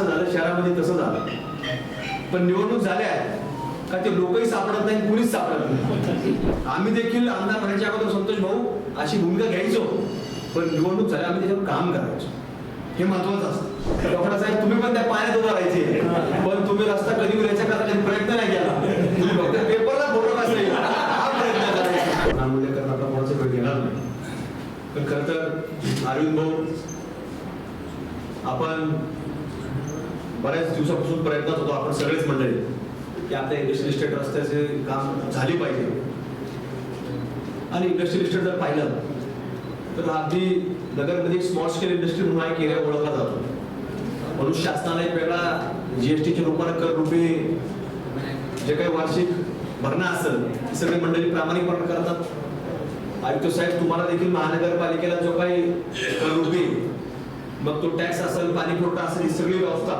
असं झालं शहरामध्ये तसं झालं. पण निवडणूक झाल्या का ते लोकही सापडत नाही कुणीच सापडत नाही. आम्ही देखील आमदार म्हणायच्या अगोदर संतोष भाऊ अशी भूमिका घ्यायचो. पण निवडणूक झाल्या आम्ही त्याच्यावर काम करायचो. हे महत्वाचं असतं. डॉक्टर साहेब तुम्ही पण त्या पाण्यात उभं राहायचे. पण तुम्ही रस्ता कधी उरायचा का कधी प्रयत्न नाही केला. तुम्ही फक्त पेपरला फोटो काढले हा प्रयत्न करायचा. नामूल्यकरण आपला कोणाचा वेळ घेणार नाही. पण खरं तर अरविंद भाऊ आपण बऱ्याच दिवसापासून प्रयत्नात होतो आपण सगळेच मंडळी. की आपल्या इंडस्ट्रियल इस्टेट रस्त्याचे काम झाले पाहिजे. आणि इंडस्ट्रियल इस्टेट जर पाहिलं तर अगदी नगरमध्ये स्मॉल स्केल इंडस्ट्री म्हणून हा एक एरिया ओळखला जातो. म्हणून शासनाला एक वेगळा जीएसटीच्या रूपाने कर रुपये जे काही वार्षिक भरणा असेल ती सगळी मंडळी प्रामाणिकपणे करतात. आयुक्त साहेब तुम्हाला देखील महानगरपालिकेला जो काही कर रुपये मग तो टॅक्स असेल पाणी पुरवठा असेल ही सगळी व्यवस्था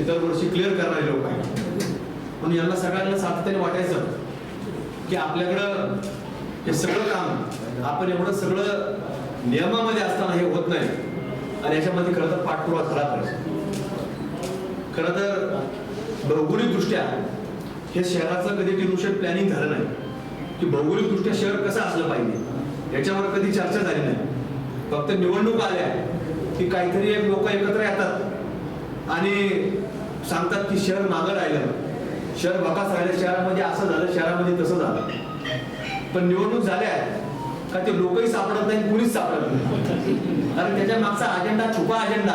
ते दरवर्षी क्लिअर करणारे लोक आहेत. म्हणून यांना सगळ्यांना सातत्याने वाटायचं की आपल्याकडं हे सगळं काम आपण एवढं सगळं नियमामध्ये असताना हे होत नाही. आणि याच्यामध्ये खरं तर पाठपुरावा झाला पाहिजे. खरं तर भौगोलिक दृष्ट्या हे शहराचं कधी टिनुशन प्लॅनिंग झालं नाही. की भौगोलिक दृष्ट्या शहर कसं असलं पाहिजे याच्यावर कधी चर्चा झाली नाही. फक्त निवडणूक आल्या की काहीतरी एक लोक एकत्र येतात. आणि सांगतात की शहर मागं राहिलं शहर बकास राहिलं शहरामध्ये असं झालं शहरामध्ये तसं झालं. पण निवडणूक झाल्या का ते लोकही सापडत नाही कुणीच सापडत नाही. कारण त्याच्या मागचा अजेंडा छुपा अजेंडा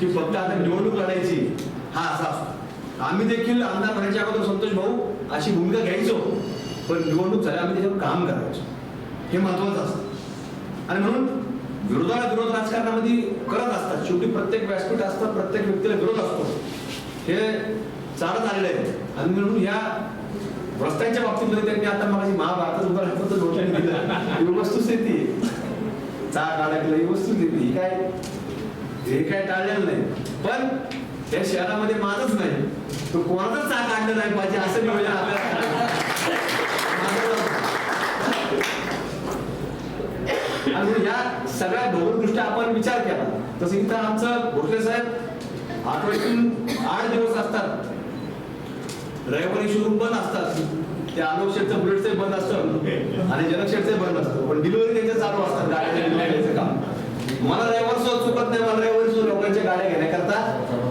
की फक्त आता निवडणूक लढायची हा असा असतो. आम्ही देखील आमदार म्हणायच्या अगोदर संतोष भाऊ अशी भूमिका घ्यायचो. पण निवडणूक झाल्या आम्ही त्याच्यावर काम करायचो. हे महत्वाचं असतं. आणि म्हणून विरोधाला विरोध राजकारणामध्ये करत असतात. शेवटी प्रत्येक व्यासपीठ असतं प्रत्येक व्यक्तीला विरोध असतो. हे चालत आलेलं आहे. आणि म्हणून या रस्त्यांच्या बाबतीमध्ये त्यांनी आता माझी महाभारतात उभं राहतो तर डोक्याने दिलं ही वस्तुस्थिती आहे. चाक अडकलं ही वस्तुस्थिती ही काय? हे काय टाळलेलं नाही. पण त्या शहरामध्ये माझच नाही. तो कोणाचा चाक आणलं नाही पाहिजे असं नियोजन आपल्याला. आणि या सगळ्या दृष्ट्या आपण विचार केला. तसं इथं आमचं भोसले साहेब आठवड्यातून आठ दिवस असतात. रविवारी शोरूम बंद असतात. ते आलोक शेटचं बुलेटचं बंद असतं. आणि जनक शेटचं बंद असतं. पण डिलिव्हरी त्यांच्या चालू असतात गाड्या डिलिव्हरीचं काम. मला रविवार सुद्धा चुकत नाही. मला रविवारी सुद्धा लोकांच्या गाड्या घेण्याकरता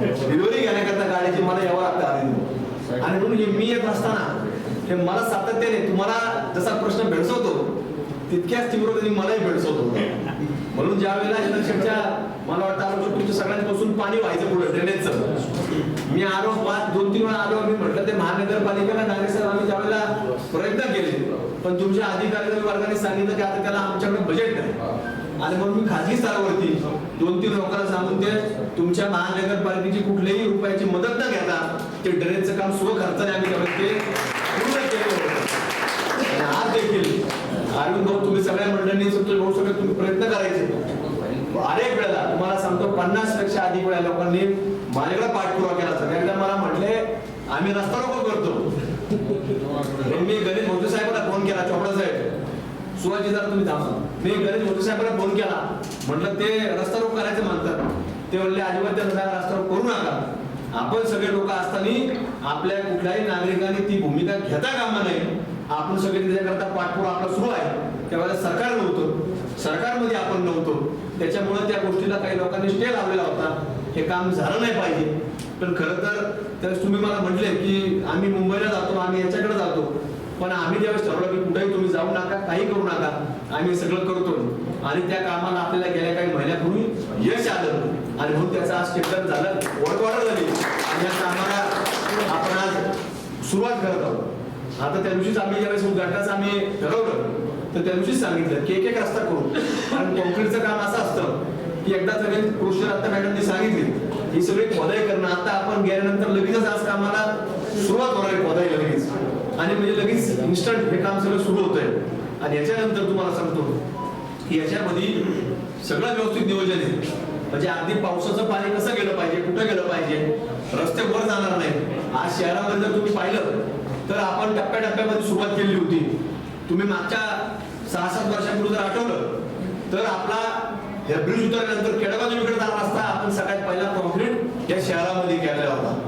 डिलिव्हरी घेण्याकरता गाडीची मला यावं लागतं आधी. आणि म्हणून हे मी येत असताना हे मला सातत्याने तुम्हाला जसा प्रश्न भेडसवतो तितक्याच तीव्रतेने मलाही भेडसवतो. म्हणून ज्या वेळेला जनक शेटच्या मला वाटतं आलो तुमच्या सगळ्यांपासून पाणी व्हायचं पुढे ड्रेनेजचं मी आलो पाच दोन तीन वेळा आलो मी म्हटलं ते महानगरपालिकेला नागरिक सर आम्ही त्यावेळेला प्रयत्न केले. पण तुमच्या अधिकारी वर्गाने सांगितलं की आता त्याला आमच्याकडे बजेट नाही. आणि मग मी खाजगी स्तरावरती दोन तीन लोकांना सांगून ते तुमच्या महानगरपालिकेची कुठल्याही रुपयाची मदत न घेता ते ड्रेनचं काम स्वखर्चाने आम्ही त्यावेळेस ते पूर्ण केलं होतं. आज देखील अरविंद भाऊ तुम्ही सगळ्या मंडळींनी तुमचे भाऊ सगळे तुम्ही प्रयत्न करायचे. अनेक वेळेला तुम्हाला सांगतो पन्नासपेक्षा अधिक वेळा लोकांनी माझ्याकडे पाठपुरावा केला असतो. एकदा मला म्हटले आम्ही रस्ता रोको करतो. मी गणेश मोदी साहेबांना फोन केला चोपडा साहेब सुवाजी जरा तुम्ही थांबा. मी गणेश मोदी साहेबांना फोन केला. म्हटलं ते रस्ता रोको करायचं म्हणतात. ते म्हणले अजिबात त्यांना रस्ता रोको करू नका. आपण सगळे लोक असताना आपल्या कुठल्याही नागरिकांनी ती भूमिका घेता कामा नये. आपण सगळे त्याच्याकरता पाठपुरा आपला सुरू आहे. त्यावेळेला सरकार नव्हतं सरकारमध्ये आपण नव्हतो. त्याच्यामुळे त्या गोष्टीला काही लोकांनी स्टे लावलेला होता. हे काम झालं नाही पाहिजे. पण खरं तर तुम्ही मला म्हटले की आम्ही मुंबईला जातो आम्ही याच्याकडे जातो. पण आम्ही ज्यावेळेस ठरवलं की कुठेही तुम्ही जाऊ नका काही करू नका आम्ही हे सगळं करतो. आणि त्या कामाला आपल्याला गेल्या काही महिन्यापूर्वी यश आलं. आणि म्हणून त्याचं आज टेंडर झालं. वडवाड झाली. आणि या कामाला आपण आज सुरुवात करत आहोत. आता त्या दिवशीच आम्ही ज्यावेळेस उद्घाटनाचं आम्ही ठरवलं. तर त्या दिवशीच सांगितलं की एक एक रस्ता करू. आणि कॉन्क्रीटचं काम असं असतं की एकदा सगळे कृष्ण आता मॅडमनी सांगितली ही सगळी खोदाई करणं आता आपण गेल्यानंतर लगेचच आज कामाला सुरुवात होणार आहे खोदाई लगेच. आणि म्हणजे लगेच इन्स्टंट हे काम सगळं सुरू होत आहे आणि याच्यानंतर तुम्हाला सांगतो की याच्यामध्ये सगळं व्यवस्थित नियोजन आहे. म्हणजे अगदी पावसाचं पाणी कसं गेलं पाहिजे कुठं गेलं पाहिजे रस्ते वर जाणार नाही. आज शहरामध्ये जर तुम्ही पाहिलं तर आपण टप्प्याटप्प्यामध्ये सुरुवात केली होती. तुम्ही मागच्या सहा सात वर्षापूर्वी जर आठवलं तर आपला या ब्रिज उतरल्यानंतर केडगाव इकडे जाणार असता आपण सगळ्यात पहिला कॉन्क्रीट या शहरामध्ये केलं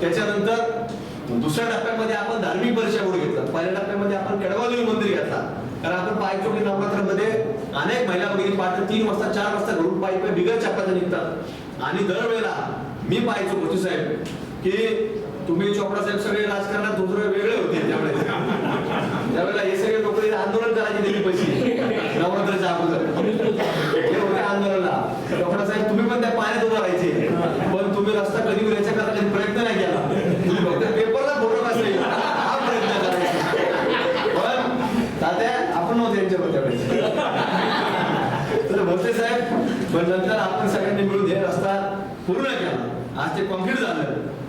त्याच्यानंतर दुसऱ्या टप्प्यामध्ये आपण धार्मिक परीक्षा बोर्ड घेतला. पहिल्या टप्प्यामध्ये आपण केडगावदेवी मंदिर घेतला. कारण आपण पायचोटी नवरात्रामध्ये अनेक महिला भगिनी पहाटे तीन वाजता चार वाजता घरून पायी पाय बिगर चप्पाच्या निघतात. आणि दरवेळेला मी पाहायचो मोठी साहेब की तुम्ही चोपडा साहेब सगळे राजकारणात दुसरे वेगळे होते त्यामुळे त्यावेळेला हे सगळे लोक आंदोलन करायचे दिली पैसे. नवरात्राच्या अगोदर. हे होते आंदोलनाला. साहेब तुम्ही पण त्या पाण्यात उभं राहायचे. पण तुम्ही रस्ता कधी होईल करायचा प्रयत्न नाही केला. तुम्ही फक्त पेपरला फोटो असेल हा प्रयत्न करायचा. पण तात्या आपण नव्हते यांच्यावर त्यावेळेस. तर भोसले साहेब पण नंतर आपण सगळ्यांनी मिळून हे रस्ता पूर्ण केला. आज ते कॉन्क्रीट झालं.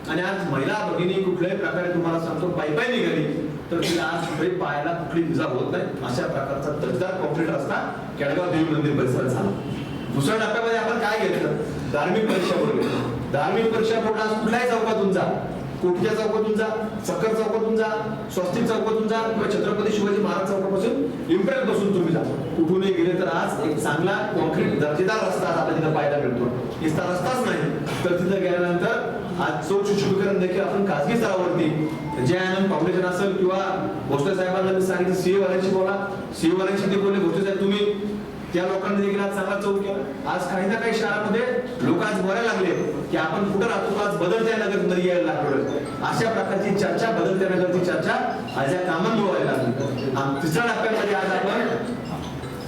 आणि आज महिला भगिनी कुठल्याही प्रकारे तुम्हाला सांगतो पायपाय निघाली. तर तिला आज कुठेही पायाला कुठली इजा होत नाही अशा प्रकारचा दर्जेदार कॉन्क्रीट रस्ता केळगाव देवी मंदिर परिसरात झाला. दुसऱ्या टप्प्यामध्ये आपण काय घेतलं? धार्मिक परीक्षा बोर्ड घेतलं. धार्मिक परीक्षा बोर्ड आज कुठल्याही चौकातून जा. कोठच्या चौकातून जा? सक्कर चौकातून जा. स्वस्तिक चौकातून जा. किंवा छत्रपती शिवाजी महाराज चौकापासून इम्प्रेस बसून तुम्ही जा. कुठूनही गेले तर आज एक चांगला कॉन्क्रीट दर्जेदार रस्ता आपल्याला तिथं पाहायला मिळतो. नुसता रस्ताच नाही. तर तिथं गेल्यानंतर आज चौक सुशोभीकरण देखील आपण खासगी स्तरावरती जे आनंद फाउंडेशन असेल किंवा भोसले साहेबांना मी सांगितलं सीए वाल्यांशी बोला. सीए वाल्यांशी ते बोलले भोसले साहेब तुम्ही त्या लोकांनी देखील आज चांगला चौक केला. आज काही ना काही शहरामध्ये लोक आज बोलायला लागले की आपण कुठं राहतो आज बदलत्या नगरमध्ये यायला लागलो. अशा प्रकारची चर्चा बदलत्या नगरची चर्चा आज या कामांमुळे व्हायला लागली. तिसऱ्या टप्प्यामध्ये आज आपण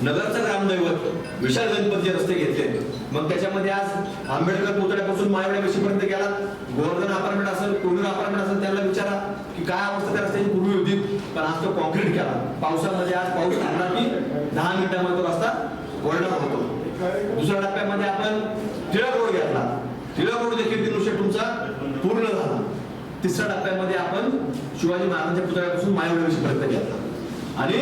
नगरचं ग्रामदैवत विशाल गणपती रस्ते घेतले. मग त्याच्यामध्ये आज आंबेडकर पुतळ्यापासून मायवड्या पर्यंत गेला? गोवर्धन अपार्टमेंट असेल कोविड अपार्टमेंट असेल त्याला विचारा की काय अवस्था त्या रस्त्याची पूर्वी होती. पण आज तो कॉन्क्रीट केला. पावसामध्ये आज पाऊस थांबला की दहा मिनिटांमध्ये तो रस्ता वळणार होतो. दुसऱ्या टप्प्यामध्ये आपण टिळक रोड घेतला. टिळक रोड देखील तीन वर्ष तुमचा पूर्ण झाला. तिसऱ्या टप्प्यामध्ये आपण शिवाजी महाराजांच्या पुतळ्यापासून मायवड्या पर्यंत घेतला आणि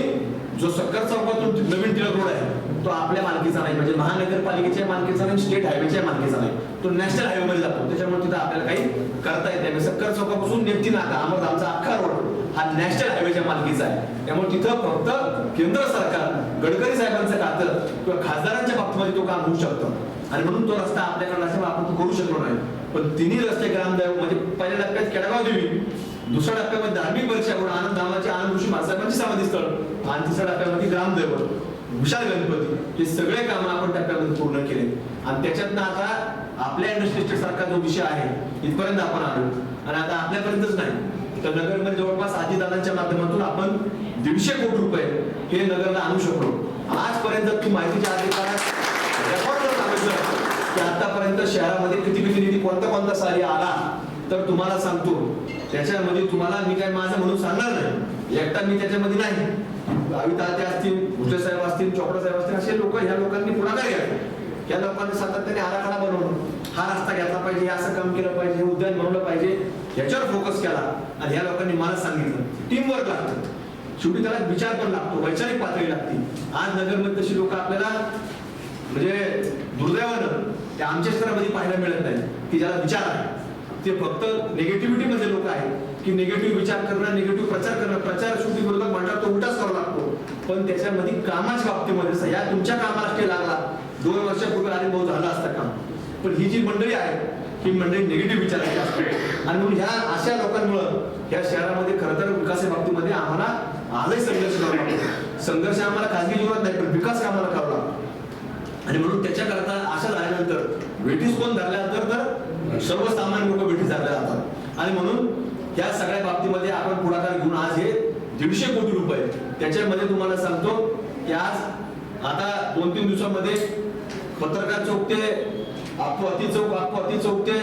जो सक्कर चौकातून नवीन टिळक रोड आहे तो आपल्या मालकीचा नाही म्हणजे महानगरपालिकेच्या मालकीचा नाही स्टेट हायवेच्या मालकीचा नाही. तो नॅशनल हायवे मध्ये जातो. त्याच्यामुळे तिथं आपल्याला काही करता येत नाही. सक्कर चौकापासून नेमती नाका आमचा अख्खा रोड हा नॅशनल हायवेच्या मालकीचा आहे. त्यामुळे तिथं फक्त केंद्र सरकार गडकरी साहेबांचं खातं किंवा खासदारांच्या बाबतीमध्ये तो काम होऊ शकतं. आणि म्हणून तो रस्ता आपल्याकडे आपण तो करू शकलो नाही. पण तिन्ही रस्ते ग्रामदैव म्हणजे पहिल्या टप्प्यात केडगाव देवी दुसऱ्या टप्प्यामध्ये धार्मिक परीक्षा म्हणून आनंद धामाचे आनंद ऋषी महासाहेबांचे समाधी स्थळ. आणि तिसऱ्या टप्प्यामध्ये ग्रामदैवत विशाल गणपती. हे सगळे काम आपण टप्प्यामध्ये पूर्ण केले. आणि त्याच्यातनं आता आपल्या इंडस्ट्री सारखा जो विषय आहे इथपर्यंत आपण आलो. आणि आता आपल्यापर्यंतच नाही. तर नगरमध्ये जवळपास आजीदादांच्या माध्यमातून आपण दीडशे कोटी रुपये हे नगरला आणू शकलो. आजपर्यंत तू माहितीच्या अधिकारात रेकॉर्ड की? आतापर्यंत शहरामध्ये किती किती निधी कोणता कोणता साली आला? तर तुम्हाला सांगतो. त्याच्यामध्ये तुम्हाला मी काय माझं म्हणून सांगणार नाही. एकटा मी त्याच्यामध्ये नाही. अविताते असतील भुसे साहेब असतील चोपडा साहेब असतील असे लोक ह्या लोकांनी पुढाकार घ्या या लोकांनी सातत्याने आराखडा बनवणं. हा रस्ता घेतला पाहिजे हे असं काम केलं पाहिजे हे उद्यान बनवलं पाहिजे याच्यावर फोकस केला. आणि ह्या लोकांनी मला सांगितलं. टीम वर्क लागतं. शेवटी त्याला विचार पण लागतो वैचारिक पातळी लागते. आज नगरमध्ये तशी लोक आपल्याला म्हणजे दुर्दैवानं ते आमच्या स्तरामध्ये पाहायला मिळत नाही की ज्याला विचार आहे. ते फक्त निगेटिव्हिटी मध्ये लोक आहेत. की निगेटिव्ह विचार करणं निगेटिव्ह प्रचार करणं प्रचार शेवटी विरोधक म्हणतात तो उलटाच करावा लागतो. पण त्याच्यामध्ये कामाच्या बाबतीमध्ये या तुमच्या कामाला स्टे लागला. दोन वर्षापूर्वी आधी भाऊ झाला असता काम. पण ही जी मंडळी आहे ही मंडळी निगेटिव्ह विचारायची असते. आणि म्हणून ह्या अशा लोकांमुळं या शहरामध्ये खरं तर विकासा बाबतीमध्ये आम्हाला आजही संघर्ष करावा लागतो. संघर्ष आम्हाला खाजगी जीवनात नाही पण विकास कामाला करावा लागतो. आणि म्हणून त्याच्याकरता अशा झाल्यानंतर वेटीस कोण धरल्यानंतर तर सर्वसामान्य लोक भेटी झाले जातात आणि म्हणून या सगळ्या बाबतीमध्ये आपण पुढाकार घेऊन आज हे दीडशे कोटी रुपये त्याच्यामध्ये तुम्हाला सांगतो की आज आता दोन तीन दिवसामध्ये पत्रकार चौक ते आपको अति चौक आपको अति चौक ते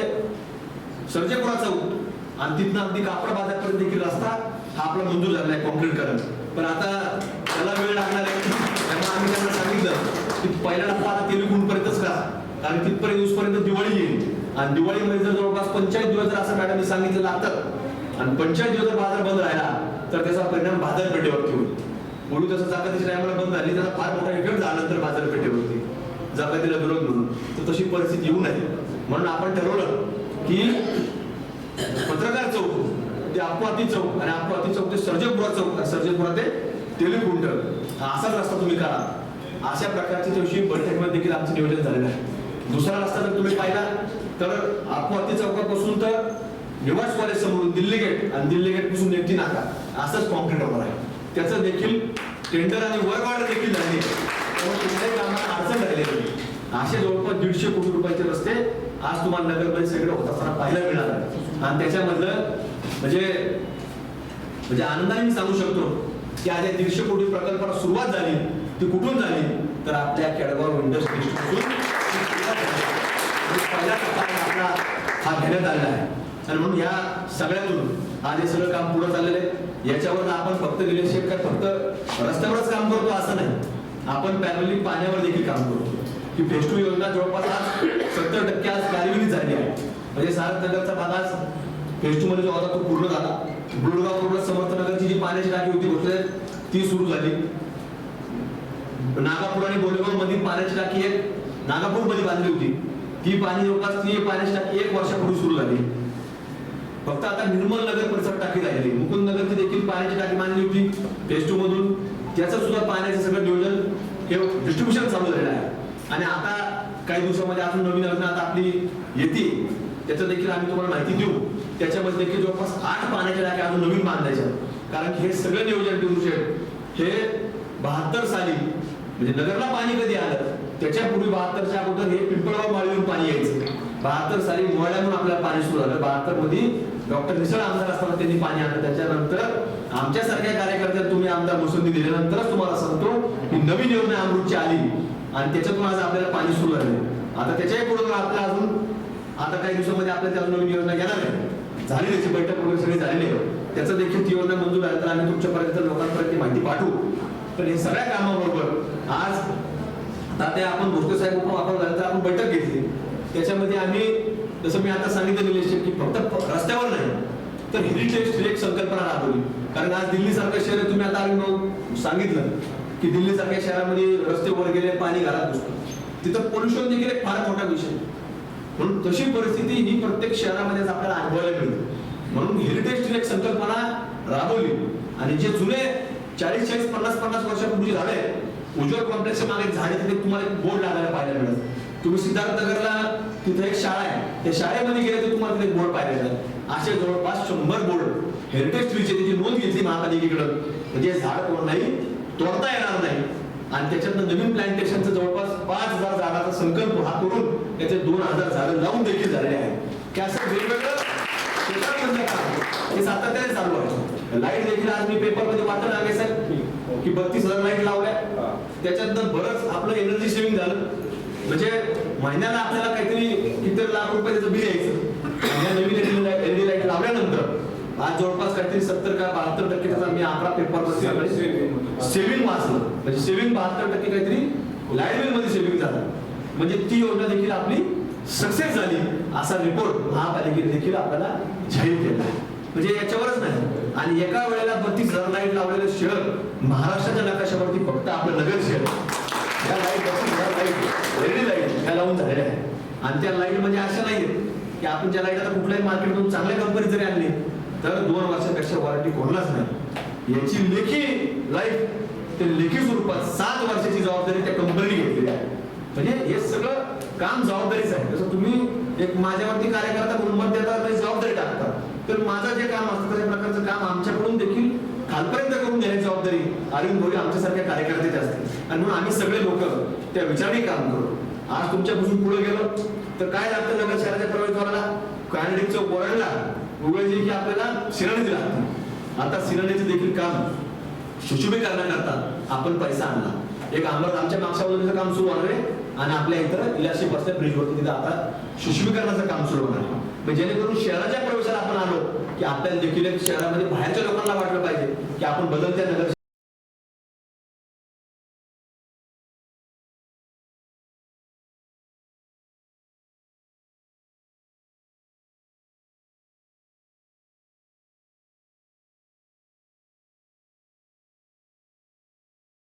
सर्जेपुरा चौक आणि तिथनं अगदी कापड बाजारपर्यंत देखील रस्ता हा आपला मंजूर झाला आहे कॉन्क्रीट करण पण आता त्याला वेळ लागणार आहे. त्यामुळे आम्ही त्यांना सांगितलं की पहिला रस्ता आता तेलुगुंपर्यंतच करा. कारण तिथपर्यंत दिवाळी येईल. आणि दिवाळीमध्ये जर जवळपास पंचायत दिवस जर असं मॅडम सांगितलं लागतात आणि पंचायत दिवस जर बाजार बंद राहिला तर त्याचा परिणाम बाजारपेठेवरती होईल. म्हणून तसं जागतिक टायमाला बंद झाली त्याचा फार मोठा इफेक्ट झाला नंतर बाजारपेठेवरती. जागतिला विरोध म्हणून. तर तशी परिस्थिती येऊ नये. म्हणून आपण ठरवलं की पत्रकार चौक ते अपवाती चौक आणि अपवाती चौक ते सर्जकपुरा चौक आणि ते तेलुगुंड हा असाच रस्ता तुम्ही करा अशा प्रकारच्या दिवशी बैठकीमध्ये देखील आमचं नियोजन झालेलं आहे. दुसरा रस्ता जर तुम्ही पाहिला तर अप्पाती चौकापासून तर निवास कॉलेज समोरून दिल्ली गेट आणि दिल्ली गेटपासून नेमती नाका. असंच कॉन्क्रीट होणार आहे. त्याचं देखील टेंडर आणि वर्क ऑर्डर देखील झाली. कुठल्याही कामाला अडचण राहिलेली नाही. असे जवळपास दीडशे कोटी रुपयाचे रस्ते आज तुम्हाला नगरमध्ये सगळे होत असताना पाहायला मिळणार आहे आणि त्याच्यामधलं म्हणजे म्हणजे आनंदाने मी सांगू शकतो की आज या दीडशे कोटी प्रकल्पाला सुरुवात झाली ती कुठून झाली? तर आपल्या केडगाव इंडस्ट्री पहिला टप्पा आपला हा घेण्यात आलेला आहे. आणि म्हणून या सगळ्यातून आज हे सगळं काम पुढे चाललेलं आहे याच्यावर आपण फक्त रिलेशनशिप काय फक्त रस्त्यावरच काम करतो असं नाही. आपण पॅनली पाण्यावर देखील काम करतो. की फेज टू योजना जवळपास आज सत्तर टक्के आज कार्यविधी झाली आहे. म्हणजे सारथ नगरचा भाग आज फेज टू मध्ये जो होता तो पूर्ण झाला. गुडगाव पूर्ण समर्थनगरची जी पाण्याची टाकी होती गोष्ट ती सुरू झाली. नागापूर आणि बोलेगाव मधील पाण्याची टाकी एक नागापूरमध्ये बांधली होती. ती पाणी जवळपास ती पाण्याची टाकी एक वर्षापूर्वी सुरू झाली. फक्त आता निर्मल नगर परिसर टाकी राहिली. मुकुंद नगरची देखील पाण्याची टाकी मानली होती फेज मधून. त्याचं सुद्धा पाण्याचं सगळं नियोजन हे डिस्ट्रीब्युशन चालू झालेलं आहे. आणि आता काही दिवसामध्ये अजून नवीन योजना आता आपली येते त्याचं देखील आम्ही तुम्हाला माहिती देऊ. त्याच्यामध्ये देखील जवळपास आठ पाण्याच्या टाक्या अजून नवीन बांधायच्या कारण की हे सगळं नियोजन करू हे बहात्तर साली म्हणजे नगरला पाणी कधी आलं? त्याच्यापूर्वी बहात्तरच्या अगोदर हे पिंपळगाव माळीवरून पाणी यायचं. बहात्तर साली मोहळ्यातून आपल्याला पाणी सुरू झालं. बहात्तरमध्ये डॉक्टर निसळ आमदार असताना त्यांनी पाणी आणलं. त्याच्यानंतर आमच्यासारख्या कार्यकर्त्यांना तुम्ही आमदार मुसंदी दिल्यानंतरच तुम्हाला सांगतो की नवीन योजना अमृतची आली आणि त्याच्यातून आज आपल्याला पाणी सुरू झाले आता त्याच्याही पुढे आपल्याला अजून आता काही दिवसामध्ये आपल्याला त्याला नवीन योजना येणार आहे झाली त्याची बैठक वगैरे सगळी झालेली आहे त्याचं देखील ती योजना मंजूर आहे. तर आम्ही तुमच्यापर्यंत लोकांपर्यंत माहिती पाठवू. पण हे सगळ्या कामाबरोबर ते आपण भोसले साहेब उपक्रम आपण झालं तर आपण बैठक घेतली. त्याच्यामध्ये आम्ही जसं मी आता सांगितलं निलेश की फक्त रस्त्यावर नाही तर हेरिटेज ही एक संकल्पना राबवली. कारण आज दिल्लीसारखं शहर तुम्ही आता आम्ही मग सांगितलं की दिल्लीसारख्या शहरामध्ये रस्ते वर गेले पाणी घरात घुसतं. तिथं पोल्युशन देखील एक फार मोठा विषय म्हणून तशी परिस्थिती ही प्रत्येक शहरामध्ये आपल्याला अनुभवायला मिळते. म्हणून हेरिटेज एक संकल्पना राबवली. आणि जे जुने चाळीस चाळीस पन्नास पन्नास वर्षापूर्वी झाले उज्ज्वल कॉम्प्लेक्स मागे झाडे तिथे तुम्हाला एक बोर्ड लागायला पाहायला मिळत तुम्ही सिद्धार्थ नगरला तिथे एक शाळा आहे. त्या शाळेमध्ये गेले तर तुम्हाला तिथे बोर्ड पाहायला मिळतात असे जवळपास शंभर बोर्ड हेरिटेज ट्रीचे त्याची नोंद घेतली महापालिकेकडं. म्हणजे झाड कोणालाही तोडता येणार नाही. आणि त्याच्यातनं नवीन प्लांटेशनचं जवळपास पाच हजार झाडाचा संकल्प हा करून त्याचे दोन हजार झाडं लावून देखील झालेले आहेत. की असं वेगवेगळं म्हणजे हे सातत्याने चालू आहे. लाइट देखील आज मी पेपरमध्ये वाचलं आहे साहेब की बत्तीस हजार लाइट लावल्या. त्याच्यातनं बरंच आपलं एनर्जी सेव्हिंग झालं. म्हणजे महिन्याला आपल्याला काहीतरी किती लाख रुपये त्याचं बिल यायचं. नवीन एलईडी लाइट लावल्यानंतर आज जवळपास काहीतरी सत्तर का बहात्तर टक्के त्याचा मी आकडा पेपर सेव्हिंग वाचलं. म्हणजे सेव्हिंग बहात्तर टक्के काहीतरी लाइट बिलमध्ये सेव्हिंग झालं. म्हणजे ती योजना देखील आपली सक्सेस झाली असा रिपोर्ट महापालिकेने देखील आपल्याला जाहीर केला. आहे म्हणजे याच्यावरच नाही. आणि एका वेळेला बत्तीस हजार लाइट लावलेलं शहर महाराष्ट्राच्या नकाशावरती फक्त आपलं नगर शहर या लाइट बत्तीस हजार लाइट रेडी लाइट ह्या लावून झालेल्या आहेत. आणि त्या लाइट म्हणजे अशा नाही आहेत की आपण ज्या लाइट आता कुठल्याही मार्केटमधून चांगल्या कंपनी जरी आणली तर दोन वर्षापेक्षा वॉरंटी कोणालाच नाही. याची लेखी लाइट ते लेखी स्वरूपात सात वर्षाची जबाबदारी त्या कंपनीने घेतलेली आहे. म्हणजे हे सगळं काम जबाबदारीच आहे. जसं तुम्ही एक माझ्यावरती कार्यकर्ता म्हणून मत देता जबाबदारी तर माझं जे काम असतं त्या प्रकारचं काम आमच्याकडून देखील खालपर्यंत करून देण्याची जबाबदारी अरविंद भोरे आमच्यासारख्या कार्यकर्त्याची असते. आणि म्हणून आम्ही सगळे लोक त्या विचाराने काम करू. आज तुमच्यापासून पुढे गेलो तर काय लागतं नगर शहराच्या प्रवेशद्वाराला? चौक वळणला उघडली की आपल्याला शिरण्याची लागते. आता शिरण्याचे देखील काम सुशोभीकरणाकरता आपण पैसा आणला. एक आमदार आमच्या मागच्या बाजूचं काम सुरू होणार आहे आणि आपल्या इथं इलाशी बसल्या ब्रिजवरती तिथं आता सुशुभीकरणाचं काम सुरू होणार आहे. जेणेकरून शहराच्या प्रवेशाला आपण आलो की आपल्याला देखील शहरामध्ये बाहेरच्या लोकांना वाटलं पाहिजे की आपण बदलत्या नगर